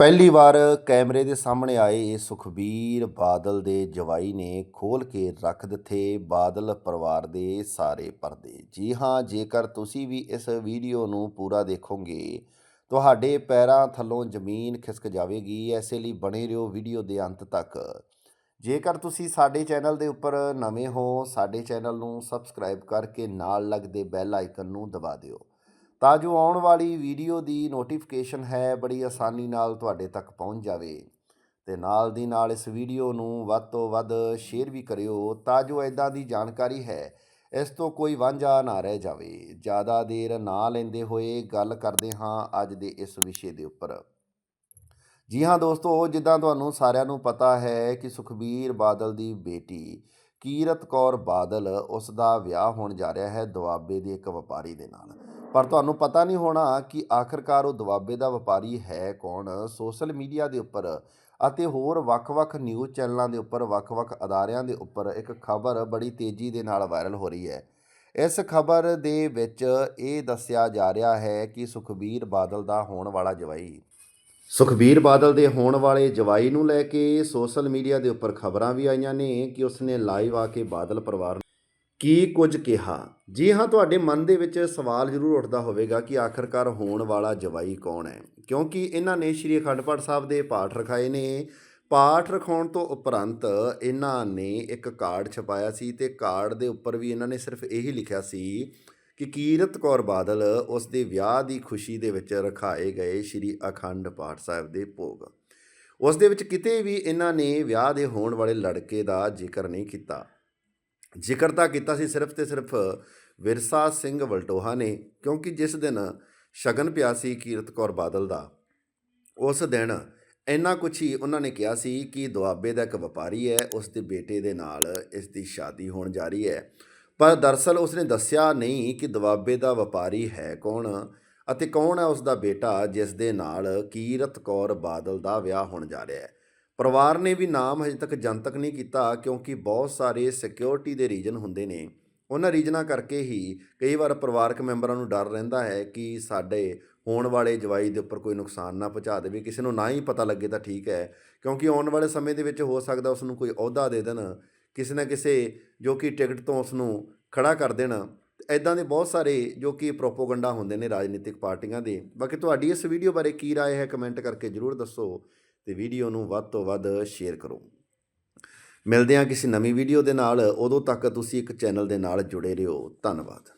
ਪਹਿਲੀ ਵਾਰ ਕੈਮਰੇ ਦੇ ਸਾਹਮਣੇ ਆਏ ਸੁਖਬੀਰ ਬਾਦਲ ਦੇ ਜਵਾਈ ਨੇ ਖੋਲ ਕੇ ਰੱਖ ਦਿੱਤੇ ਬਾਦਲ ਪਰਿਵਾਰ ਦੇ ਸਾਰੇ ਪਰਦੇ। ਜੀ ਹਾਂ, ਜੇਕਰ ਤੁਸੀਂ ਵੀ ਇਸ ਵੀਡੀਓ ਨੂੰ ਪੂਰਾ ਦੇਖੋਗੇ, ਤੁਹਾਡੇ ਪੈਰਾਂ ਥੱਲੋਂ ਜ਼ਮੀਨ ਖਿਸਕ ਜਾਵੇਗੀ। ਐਸੇ ਲਈ ਬਣੇ ਰਹੋ ਵੀਡੀਓ ਦੇ ਅੰਤ ਤੱਕ। ਜੇਕਰ ਤੁਸੀਂ ਸਾਡੇ ਚੈਨਲ ਦੇ ਉੱਪਰ ਨਵੇਂ ਹੋ, ਸਾਡੇ ਚੈਨਲ ਨੂੰ ਸਬਸਕ੍ਰਾਈਬ ਕਰਕੇ ਨਾਲ ਲੱਗਦੇ ਬੈਲ ਆਈਕਨ ਨੂੰ ਦਬਾ ਦਿਓ। ਤਾਂ ਜੋ ਆਉਣ ਵਾਲੀ ਵੀਡੀਓ ਦੀ ਨੋਟੀਫਿਕੇਸ਼ਨ ਹੈ, ਬੜੀ ਆਸਾਨੀ ਨਾਲ ਤੁਹਾਡੇ ਤੱਕ ਪਹੁੰਚ ਜਾਵੇ। ਤੇ ਨਾਲ ਦੀ ਨਾਲ ਇਸ ਵੀਡੀਓ ਨੂੰ ਵੱਧ ਤੋਂ ਵੱਧ ਸ਼ੇਅਰ ਵੀ ਕਰਿਓ ਤਾਂ ਜੋ ਐਦਾਂ ਦੀ ਜਾਣਕਾਰੀ ਹੈ, ਇਸ ਤੋਂ ਕੋਈ ਵਾਂਝਾ ਨਾ ਰਹਿ ਜਾਵੇ। ਜ਼ਿਆਦਾ ਦੇਰ ਨਾ ਲੈਂਦੇ ਹੋਏ ਗੱਲ ਕਰਦੇ ਹਾਂ ਅੱਜ ਦੇ ਇਸ ਵਿਸ਼ੇ ਦੇ ਉੱਪਰ। ਜੀ ਹਾਂ ਦੋਸਤੋ, ਜਿੱਦਾਂ ਤੁਹਾਨੂੰ ਸਾਰਿਆਂ ਨੂੰ ਪਤਾ ਹੈ ਕਿ ਸੁਖਬੀਰ ਬਾਦਲ ਦੀ ਬੇਟੀ ਕੀਰਤ ਕੌਰ ਬਾਦਲ ਉਸ ਦਾ ਵਿਆਹ ਹੋਣ ਜਾ ਰਿਹਾ ਹੈ ਦੁਆਬੇ ਦੇ ਇੱਕ ਵਪਾਰੀ ਦੇ ਨਾਲ। ਪਰ ਤੁਹਾਨੂੰ ਪਤਾ ਨਹੀਂ ਹੋਣਾ ਕਿ ਆਖਰਕਾਰ ਉਹ ਦੁਆਬੇ ਦਾ ਵਪਾਰੀ ਹੈ ਕੌਣ? ਸੋਸ਼ਲ ਮੀਡੀਆ ਦੇ ਉੱਪਰ ਅਤੇ ਹੋਰ ਵੱਖ-ਵੱਖ ਨਿਊਜ਼ ਚੈਨਲਾਂ ਦੇ ਉੱਪਰ, ਵੱਖ-ਵੱਖ ਅਦਾਰਿਆਂ ਦੇ ਉੱਪਰ ਇੱਕ ਖਬਰ ਬੜੀ ਤੇਜ਼ੀ ਦੇ ਨਾਲ ਵਾਇਰਲ ਹੋ ਰਹੀ ਹੈ। ਇਸ ਖਬਰ ਦੇ ਵਿੱਚ ਇਹ ਦੱਸਿਆ ਜਾ ਰਿਹਾ ਹੈ ਕਿ ਸੁਖਬੀਰ ਬਾਦਲ ਦਾ ਹੋਣ ਵਾਲਾ ਜਵਾਈ। ਸੁਖਬੀਰ ਬਾਦਲ ਦੇ ਹੋਣ ਵਾਲੇ ਜਵਾਈ ਨੂੰ ਲੈ ਕੇ ਸੋਸ਼ਲ ਮੀਡੀਆ ਦੇ ਉੱਪਰ ਖਬਰਾਂ ਵੀ ਆਈਆਂ ਨੇ ਕਿ ਉਸਨੇ ਲਾਈਵ ਆ ਕੇ ਬਾਦਲ ਪਰਿਵਾਰ ਕੀ ਕੁਝ ਕਿਹਾ? ਜੀ ਹਾਂ, ਤੁਹਾਡੇ ਮਨ ਦੇ ਵਿੱਚ ਸਵਾਲ ਜ਼ਰੂਰ ਉੱਠਦਾ ਹੋਵੇਗਾ ਕਿ ਆਖਰਕਾਰ ਹੋਣ ਵਾਲਾ ਜਵਾਈ ਕੌਣ ਹੈ? ਕਿਉਂਕਿ ਇਹਨਾਂ ਨੇ ਸ਼੍ਰੀ ਅਖੰਡ ਪਾਠ ਸਾਹਿਬ ਦੇ ਪਾਠ ਰਖਾਏ ਨੇ। ਪਾਠ ਰਖਾਉਣ ਤੋਂ ਉਪਰੰਤ ਇਹਨਾਂ ਨੇ ਇੱਕ ਕਾਰਡ ਛਪਾਇਆ ਸੀ ਤੇ ਕਾਰਡ ਦੇ ਉੱਪਰ ਵੀ ਇਹਨਾਂ ਨੇ ਸਿਰਫ ਇਹੀ ਲਿਖਿਆ ਸੀ ਕਿ ਕੀਰਤ ਕੌਰ ਬਾਦਲ ਉਸ ਦੇ ਵਿਆਹ ਦੀ ਖੁਸ਼ੀ ਦੇ ਵਿੱਚ ਰਖਾਏ ਗਏ ਸ਼੍ਰੀ ਅਖੰਡ ਪਾਠ ਸਾਹਿਬ ਦੇ ਭੋਗ। ਉਸ ਦੇ ਵਿੱਚ ਕਿਤੇ ਵੀ ਇਹਨਾਂ ਨੇ ਵਿਆਹ ਦੇ ਹੋਣ ਵਾਲੇ ਲੜਕੇ ਦਾ ਜ਼ਿਕਰ ਨਹੀਂ ਕੀਤਾ। ਜ਼ਿਕਰ ਤਾਂ ਕੀਤਾ ਸੀ ਸਿਰਫ ਤੇ ਸਿਰਫ ਵਿਰਸਾ ਸਿੰਘ ਵਲਟੋਹਾ ਨੇ, ਕਿਉਂਕਿ ਜਿਸ ਦਿਨ ਸ਼ਗਨ ਪਿਆ ਸੀ ਕੀਰਤ ਕੌਰ ਬਾਦਲ ਦਾ, ਉਸ ਦਿਨ ਇੰਨਾ ਕੁਛ ਹੀ ਉਹਨਾਂ ਨੇ ਕਿਹਾ ਸੀ ਕਿ ਦੁਆਬੇ ਦਾ ਇੱਕ ਵਪਾਰੀ ਹੈ, ਉਸ ਦੇ ਬੇਟੇ ਦੇ ਨਾਲ ਇਸ ਦੀ ਸ਼ਾਦੀ ਹੋਣ ਜਾ ਰਹੀ ਹੈ। ਪਰ ਦਰਸਲ ਉਸਨੇ ਦੱਸਿਆ ਨਹੀਂ ਕਿ ਦੁਆਬੇ ਦਾ ਵਪਾਰੀ ਹੈ ਕੌਣ ਅਤੇ ਕੌਣ ਹੈ ਉਸ ਦਾ ਬੇਟਾ ਜਿਸ ਦੇ ਨਾਲ ਕੀਰਤ ਕੌਰ ਬਾਦਲ ਦਾ ਵਿਆਹ ਹੋਣ ਜਾ ਰਿਹਾ ਹੈ। ਪਰਿਵਾਰ ਨੇ ਵੀ ਨਾਮ ਹਜੇ ਤੱਕ ਜਨਤਕ ਨਹੀਂ ਕੀਤਾ ਕਿਉਂਕਿ ਬਹੁਤ ਸਾਰੇ ਸਿਕਿਉਰਿਟੀ ਦੇ ਰੀਜਨ ਹੁੰਦੇ ਨੇ ਉਹਨਾਂ ਰੀਜਨਾਂ ਕਰਕੇ ਹੀ ਕਈ ਵਾਰ ਪਰਿਵਾਰਕ ਮੈਂਬਰਾਂ ਨੂੰ ਡਰ ਰਹਿੰਦਾ ਹੈ ਕਿ ਸਾਡੇ ਹੋਣ ਵਾਲੇ ਜਵਾਈ ਦੇ ਉੱਪਰ ਕੋਈ ਨੁਕਸਾਨ ਨਾ ਪਹੁੰਚਾ ਦੇਵੇ ਕਿਸੇ ਨੂੰ ਨਾ ਹੀ ਪਤਾ ਲੱਗੇ ਤਾਂ ਠੀਕ ਹੈ ਕਿਉਂਕਿ ਆਉਣ ਵਾਲੇ ਸਮੇਂ ਦੇ ਵਿੱਚ ਹੋ ਸਕਦਾ ਉਸ ਨੂੰ ਕੋਈ ਅਹੁਦਾ ਦੇ ਦੇਣ ਕਿਸੇ ਨਾ ਕਿਸੇ ਜੋ ਕਿ ਟਿਕਟ ਤੋਂ ਉਸ ਨੂੰ ਖੜਾ ਕਰ ਦੇਣ ਐਦਾਂ ਦੇ ਬਹੁਤ ਸਾਰੇ ਜੋ ਕਿ ਪ੍ਰੋਪੋਗੰਡਾ ਹੁੰਦੇ ਨੇ ਰਾਜਨੀਤਿਕ ਪਾਰਟੀਆਂ ਦੇ ਬਾਕੀ ਤੁਹਾਡੀ ਇਸ ਵੀਡੀਓ ਬਾਰੇ ਕੀ رائے ਹੈ ਕਮੈਂਟ ਕਰਕੇ ਜਰੂਰ ਦੱਸੋ ਤੇ ਵੀਡੀਓ ਨੂੰ ਵੱਧ ਤੋਂ ਵੱਧ ਸ਼ੇਅਰ ਕਰੋ। ਮਿਲਦੇ ਹਾਂ ਕਿਸੇ ਨਵੀਂ ਵੀਡੀਓ ਦੇ ਨਾਲ। ਉਦੋਂ ਤੱਕ ਤੁਸੀਂ ਇੱਕ ਚੈਨਲ ਦੇ ਨਾਲ ਜੁੜੇ ਰਹੋ। ਧੰਨਵਾਦ।